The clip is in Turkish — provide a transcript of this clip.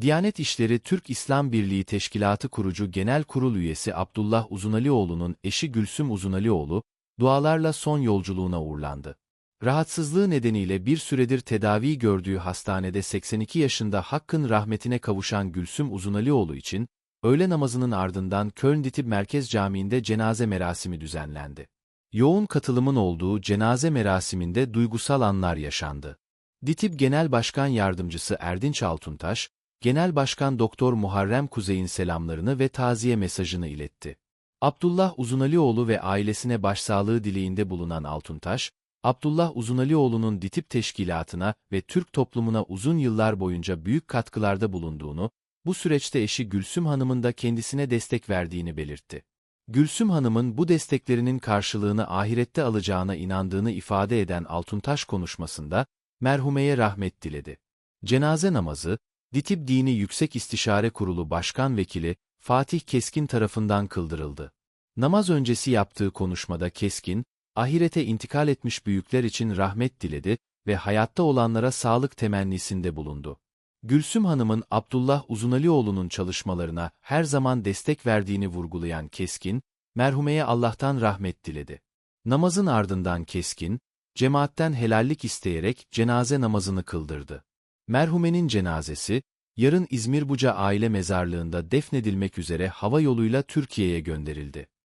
Diyanet İşleri Türk İslam Birliği Teşkilatı kurucu Genel Kurul üyesi Abdullah Uzunalioğlu'nun eşi Gülsüm Uzunalioğlu, dualarla son yolculuğuna uğurlandı. Rahatsızlığı nedeniyle bir süredir tedavi gördüğü hastanede 82 yaşında Hakk'ın rahmetine kavuşan Gülsüm Uzunalioğlu için, öğle namazının ardından Köln Ditib Merkez Camii'nde cenaze merasimi düzenlendi. Yoğun katılımın olduğu cenaze merasiminde duygusal anlar yaşandı. DİTİB Genel Başkan Yardımcısı Erdinç Altuntaş, Genel Başkan Doktor Muharrem Kuzey'in selamlarını ve taziye mesajını iletti. Abdullah Uzunalioğlu ve ailesine başsağlığı dileğinde bulunan Altuntaş, Abdullah Uzunalioğlu'nun DİTİB teşkilatına ve Türk toplumuna uzun yıllar boyunca büyük katkılarda bulunduğunu, bu süreçte eşi Gülsüm Hanım'ın da kendisine destek verdiğini belirtti. Gülsüm Hanım'ın bu desteklerinin karşılığını ahirette alacağına inandığını ifade eden Altuntaş konuşmasında, merhumeye rahmet diledi. Cenaze namazı, DİTİB Dini Yüksek İstişare Kurulu Başkan Vekili Fatih Keskin tarafından kıldırıldı. Namaz öncesi yaptığı konuşmada Keskin, ahirete intikal etmiş büyükler için rahmet diledi ve hayatta olanlara sağlık temennisinde bulundu. Gülsüm Hanım'ın Abdullah Uzunalioğlu'nun çalışmalarına her zaman destek verdiğini vurgulayan Keskin, merhumeye Allah'tan rahmet diledi. Namazın ardından Keskin, cemaatten helallik isteyerek cenaze namazını kıldırdı. Merhumenin cenazesi, yarın İzmir Buca aile mezarlığında defnedilmek üzere hava yoluyla Türkiye'ye gönderildi.